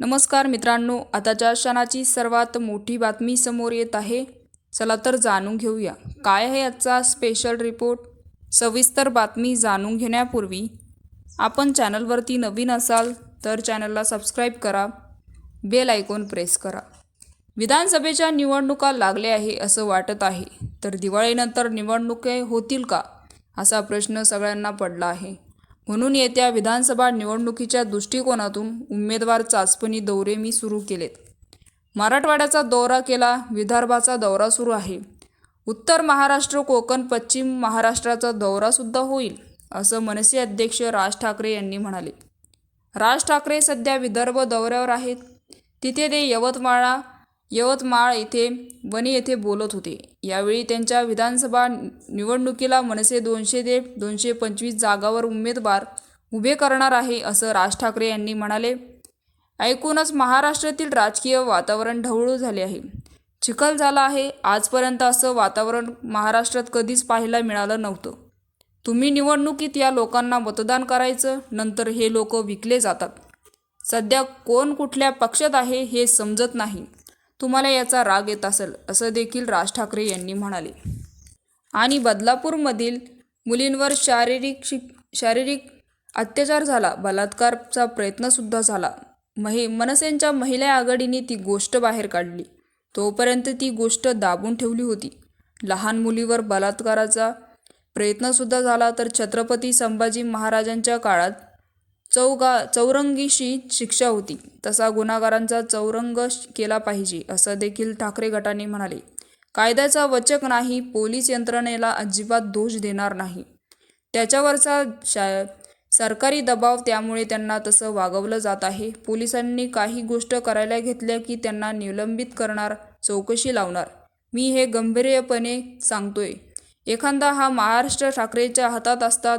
नमस्कार मित्रांनो आताच्या क्षणाची सर्वात मोठी बातमी समोर येत आहे. चला तर जाणून घेऊया. काय आहे आजचा स्पेशल रिपोर्ट सविस्तर बातमी जाणून घेण्यापूर्वी आपण चॅनलवरती नवीन असाल तर चॅनलला सबस्क्राईब करा. बेल आयकॉन प्रेस करा. विधानसभेच्या निवडणुका लागल्या आहे असं वाटत आहे. तर दिवाळीनंतर निवडणुके होतील का? असा प्रश्न सगळ्यांना पडला आहे. म्हणून येत्या विधानसभा निवडणुकीच्या दृष्टिकोनातून उमेदवार चाचपणी दौरे मी सुरू केलेत. मराठवाड्याचा दौरा केला विदर्भाचा दौरा सुरू आहे. उत्तर महाराष्ट्र कोकण पश्चिम महाराष्ट्राचा दौरासुद्धा होईल असं मनसे अध्यक्ष राज ठाकरे यांनी म्हणाले. राज ठाकरे सध्या विदर्भ दौऱ्यावर आहेत. तिथे ते यवतमाळा यवतमाळ येथे वणी येथे बोलत होते. यावेळी त्यांच्या विधानसभा निवडणुकीला मनसे दोनशे ते दोनशे पंचवीस जागावर उमेदवार उभे करणार आहे असं राज ठाकरे यांनी म्हणाले. ऐकूनच महाराष्ट्रातील राजकीय वातावरण ढवळू झाले आहे. चिखल झाला आहे. आजपर्यंत असं वातावरण महाराष्ट्रात कधीच पाहायला मिळालं नव्हतं. तुम्ही निवडणुकीत या लोकांना मतदान करायचं नंतर हे लोक विकले जातात. सध्या कोण कुठल्या पक्षात आहे हे समजत नाही. तुम्हाला याचा राग येत असेल असं देखील राज ठाकरे यांनी म्हणाले. आणि बदलापूरमधील मुलींवर शारीरिक शिक शारीरिक अत्याचार झाला बलात्कारचा प्रयत्नसुद्धा झाला. महि मनसेंच्या महिला आघाडीने ती गोष्ट बाहेर काढली. तोपर्यंत ती गोष्ट दाबून ठेवली होती. लहान मुलीवर बलात्काराचा प्रयत्नसुद्धा झाला तर छत्रपती संभाजी महाराजांच्या काळात चौगा चौरंगीशी शिक्षा होती. तसा गुन्हागारांचा चौरंग केला पाहिजे असं देखील ठाकरे गटाने म्हणाले. कायद्याचा वचक नाही पोलीस यंत्रणेला अजिबात दोष देणार नाही. त्याच्यावरचा शा सरकारी दबाव त्यामुळे त्यांना तसं वागवलं जात आहे. पोलिसांनी काही गोष्ट करायला घेतल्या की त्यांना निलंबित करणार चौकशी लावणार. मी हे गंभीरपणे सांगतोय. एखादा हा महाराष्ट्र ठाकरेच्या हातात असतात